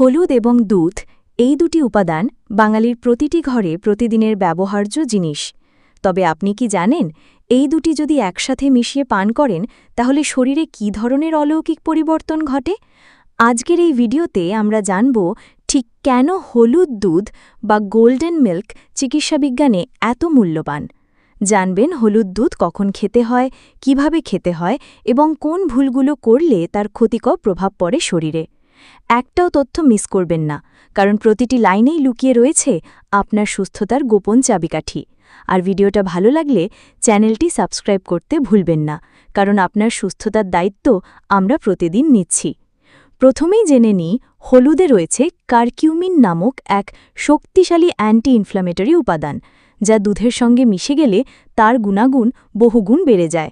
হলুদ এবং দুধ, এই দুটি উপাদান বাঙালির প্রতিটি ঘরে প্রতিদিনের ব্যবহার্য জিনিস। তবে আপনি কি জানেন, এই দুটি যদি একসাথে মিশিয়ে পান করেন, তাহলে শরীরে কী ধরনের অলৌকিক পরিবর্তন ঘটে? আজকের এই ভিডিওতে আমরা জানব, ঠিক কেন হলুদ দুধ বা গোল্ডেন মিল্ক চিকিৎসাবিজ্ঞানে এত মূল্যবান? জানবেন হলুদ দুধ কখন খেতে হয়, কীভাবে খেতে হয় এবং কোন ভুলগুলো করলে তার ক্ষতিকর প্রভাব পড়ে শরীরে। একটাও তথ্য মিস করবেন না, কারণ প্রতিটি লাইনেই লুকিয়ে রয়েছে আপনার সুস্থতার গোপন চাবিকাঠি। আর ভিডিওটা ভালো লাগলে চ্যানেলটি সাবস্ক্রাইব করতে ভুলবেন না, কারণ আপনার সুস্থতার দায়িত্ব আমরা প্রতিদিন নিচ্ছি। প্রথমেই জেনে নিই, হলুদে রয়েছে কার্কিউমিন নামক এক শক্তিশালী অ্যান্টি ইনফ্ল্যামেটরি উপাদান, যা দুধের সঙ্গে মিশে গেলে তার গুণাগুণ বহুগুণ বেড়ে যায়।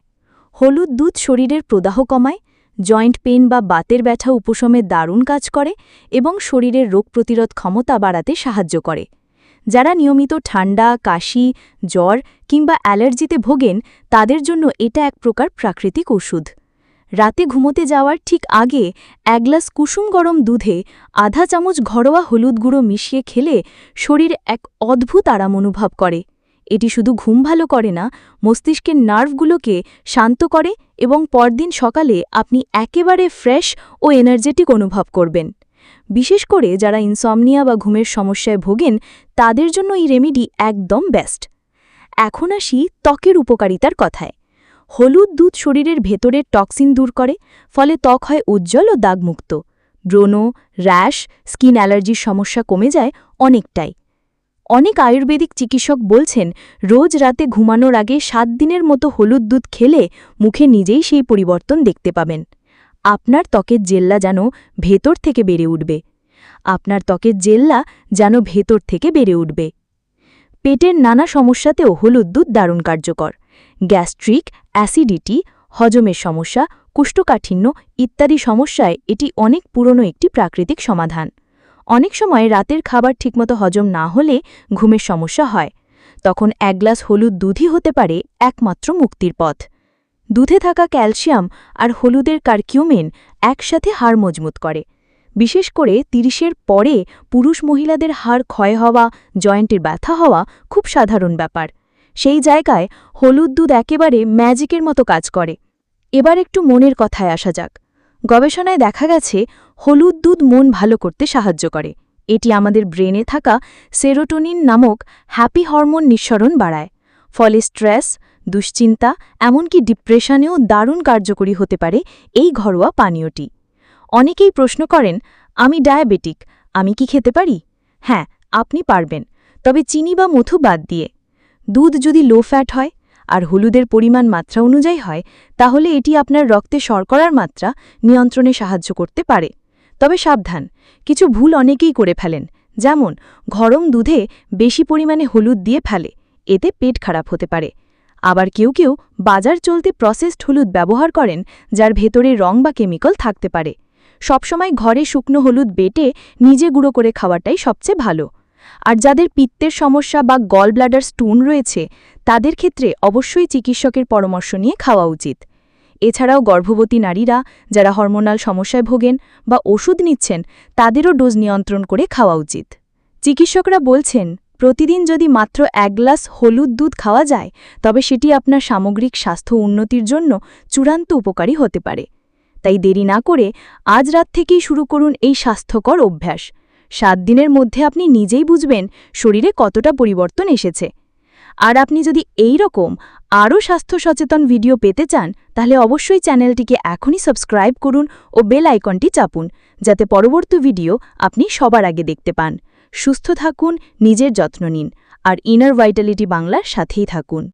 হলুদ দুধ শরীরের প্রদাহ কমায় জয়েন্ট পেন বা বাতের ব্যথা উপশমে দারুণ কাজ করে এবং শরীরের রোগ প্রতিরোধ ক্ষমতা বাড়াতে সাহায্য করে। যারা নিয়মিত ঠান্ডা, কাশি, জ্বর কিংবা অ্যালার্জিতে ভোগেন, তাদের জন্য এটা এক প্রকার প্রাকৃতিক ওষুধ রাতে ঘুমোতে যাওয়ার ঠিক আগে এক গ্লাস কুসুম গরম দুধে আধা চামচ ঘরোয়া হলুদ গুঁড়ো মিশিয়ে খেলে শরীর এক অদ্ভুত আরাম অনুভব করে। এটি শুধু ঘুম ভালো করে না, মস্তিষ্কের নার্ভগুলোকে শান্ত করে এবং পরদিন সকালে আপনি একেবারে ফ্রেশ ও এনার্জেটিক অনুভব করবেন। বিশেষ করে যারা ইনসমনিয়া বা ঘুমের সমস্যায় ভোগেন, তাদের জন্য এই রেমেডি একদম বেস্ট। এখন আসি ত্বকের উপকারিতার কথায়। হলুদ দুধ শরীরের ভেতরের টক্সিন দূর করে, ফলে ত্বক হয় উজ্জ্বল ও দাগমুক্ত। ব্রণ, র্যাশ, স্কিন অ্যালার্জির সমস্যা কমে যায় অনেকটাই। অনেক আয়ুর্বেদিক চিকিৎসক বলছেন, রোজ রাতে ঘুমানোর আগে সাত দিনের মতো হলুদ দুধ খেলে মুখে নিজেই সেই পরিবর্তন দেখতে পাবেন। আপনার ত্বকের জেল্লা যেন ভেতর থেকে বেড়ে উঠবে। আপনার ত্বকের জেল্লা যেন ভেতর থেকে বেড়ে উঠবে। পেটের নানা সমস্যাতেও হলুদ দুধ দারুণ কার্যকর। গ্যাস্ট্রিক, অ্যাসিডিটি, হজমের সমস্যা, কুষ্ঠকাঠিন্য ইত্যাদি সমস্যায় এটি অনেক পুরনো একটি প্রাকৃতিক সমাধান। অনেক সময় রাতের খাবার ঠিকমতো হজম না হলে ঘুমের সমস্যা হয়। তখন এক গ্লাস হলুদ দুধই হতে পারে একমাত্র মুক্তির পথ। দুধে থাকা ক্যালসিয়াম আর হলুদের কার্কিউমেন একসাথে হাড় মজবুত করে। বিশেষ করে তিরিশের পরে পুরুষ মহিলাদের হাড় ক্ষয় হওয়া, জয়েন্টের ব্যথা হওয়া খুব সাধারণ ব্যাপার। সেই জায়গায় হলুদ দুধ একেবারে ম্যাজিকের মতো কাজ করে। এবার একটু মনের কথায় আসা যাক। গবেষণায় দেখা গেছে, হলুদ দুধ মন ভালো করতে সাহায্য করে। এটি আমাদের ব্রেনে থাকা সেরোটোনিন নামক হ্যাপি হরমোন নিঃসরণ বাড়ায়। ফলে স্ট্রেস, দুশ্চিন্তা, এমনকি ডিপ্রেশনেও দারুণ কার্যকরী হতে পারে এই ঘরোয়া পানীয়টি। অনেকেই প্রশ্ন করেন, আমি ডায়াবেটিক, আমি কি খেতে পারি? হ্যাঁ আপনি পারবেন, তবে চিনি বা মধু বাদ দিয়ে। দুধ যদি লো ফ্যাট হয় আর হলুদের পরিমাণ মাত্রা অনুযায়ী হয়, তাহলে এটি আপনার রক্তে শর্করার মাত্রা নিয়ন্ত্রণে সাহায্য করতে পারে। তবে সাবধান, কিছু ভুল অনেকেই করে ফেলেন, যেমন গরম দুধে বেশি পরিমাণে হলুদ দিয়ে ফেলে, এতে পেট খারাপ হতে পারে। আবার কেউ কেউ বাজার চলতে প্রসেসড হলুদ ব্যবহার করেন, যার ভেতরে রং বা কেমিক্যাল থাকতে পারে। সবসময় ঘরে শুকনো হলুদ বেটে নিজে গুঁড়ো করে খাওয়াটাই সবচেয়ে ভালো। আর যাদের পিত্তের সমস্যা বা গল ব্লাডার স্টোন রয়েছে, তাদের ক্ষেত্রে অবশ্যই চিকিৎসকের পরামর্শ নিয়ে খাওয়া উচিত। এছাড়াও গর্ভবতী নারীরা যারা হরমোনাল সমস্যায় ভোগেন বা ওষুধ নিচ্ছেন, তাদেরও ডোজ নিয়ন্ত্রণ করে খাওয়া উচিত। চিকিৎসকরা বলছেন, প্রতিদিন যদি মাত্র এক গ্লাস হলুদ দুধ খাওয়া যায়, তবে সেটি আপনার সামগ্রিক স্বাস্থ্য উন্নতির জন্য চূড়ান্ত উপকারী হতে পারে। তাই দেরি না করে আজ রাত থেকেই শুরু করুন এই স্বাস্থ্যকর অভ্যাস। সাত দিনের মধ্যে আপনি নিজেই বুঝবেন শরীরে কতটা পরিবর্তন এসেছে। আর আপনি যদি এই রকম আরও স্বাস্থ্য সচেতন ভিডিও পেতে চান, তাহলে অবশ্যই চ্যানেলটিকে এখনই সাবস্ক্রাইব করুন ও বেল আইকনটি চাপুন, যাতে পরবর্তী ভিডিও আপনি সবার আগে দেখতে পান। সুস্থ থাকুন, নিজের যত্ন নিন, আর ইনার ভাইটালিটি বাংলার সাথেই থাকুন।